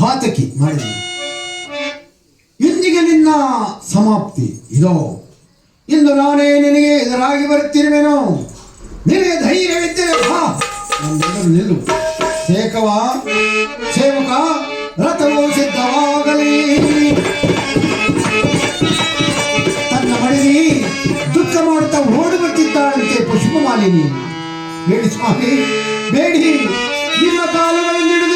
ಪಾತಕಿ ಮಾಡಿದ. ಇಂದಿಗೆ ನಿನ್ನ ಸಮಾಪ್ತಿ. ಇದೋ, ಇಂದು ನಾನೇ ನಿನಗೆ ಎದುರಾಗಿ ಬರುತ್ತಿರುವೆನು? ನಿನಗೆ ಧೈರ್ಯವಿದ್ದರೆ ಬಾ. ನಿಲ್ಲು. ಸೇಕವ, ಸೇವಕ, ರಥವು ಸಿದ್ಧವಾಗಲಿ. ತನ್ನ ಮಡದಿ ದುಃಖ ಮಾಡುತ್ತಾ ಓಡಿ ಬರ್ತಿದ್ದಾಳಂತೆ ಪುಷ್ಪಮಾಲಿನಿ. ಬೇಡಿ ಸ್ವಾಮಿ, ಬೇಡಿ. ജീവിതകാലങ്ങളിൽ നിന്ന്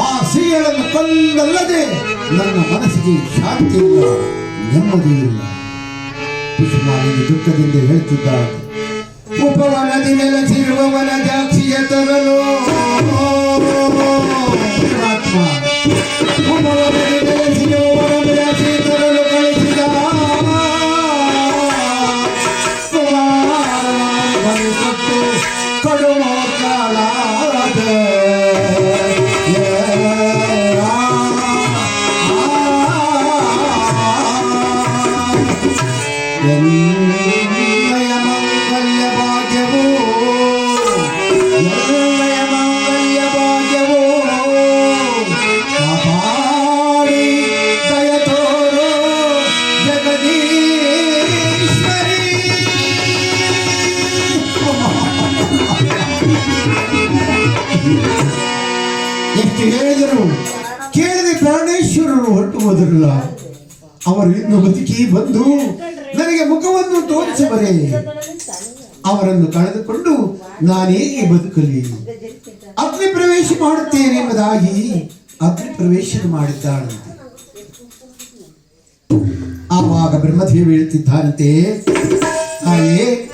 ಆ ಸ್ತ್ರೀಗಳನ್ನು ಕೊಂದಲ್ಲದೆ ನನ್ನ ಮನಸ್ಸಿಗೆ ಶಾಂತಿ ಇಲ್ಲ ನೆಮ್ಮದಿ ಇಲ್ಲ ಕುಸುಮಾಲಿನಿ ದುಃಖದಿಂದ ಹೇಳ್ತಿದ್ದಾಳೆ ಉಪವನದಿ ನೆಲೆಸಿರುವವನ ಜಾಕ್ಷಿಯ ತರಲು ಪರಮಾತ್ಮ ಉಪವನದಿ ನೆಲೆಸಿರುವವನ ಎಲ್ಲಯ ಮಂಗಲ್ಯ ಭಾಗ್ಯವೋ ಕಾಪಾಡಿ ದಯ ಹೇಳಿದರು? ಕೇಳದೆ ಪ್ರಾಣೇಶ್ವರರು ಹೊರಟು ಹೋದರಲ್ಲ ಅವರು ಇನ್ನು ಬದುಕಿ ಬಂದು ನನಗೆ ಮುಖವನ್ನು ತೋರಿಸಬರೆ ಅವರನ್ನು ಕಳೆದುಕೊಂಡು ನಾನೇಗೆ ಬದುಕಲಿ. ಅಗ್ನಿ ಪ್ರವೇಶ ಮಾಡುತ್ತೇನೆ ಎಂಬುದಾಗಿ ಅಗ್ನಿ ಪ್ರವೇಶ ಮಾಡಿದ್ದಾಳಂತೆ. ಆವಾಗ ಬ್ರಹ್ಮದೇವಿ ಹೇಳುತ್ತಿದ್ದಾನಂತೆ, ತಾಯೇ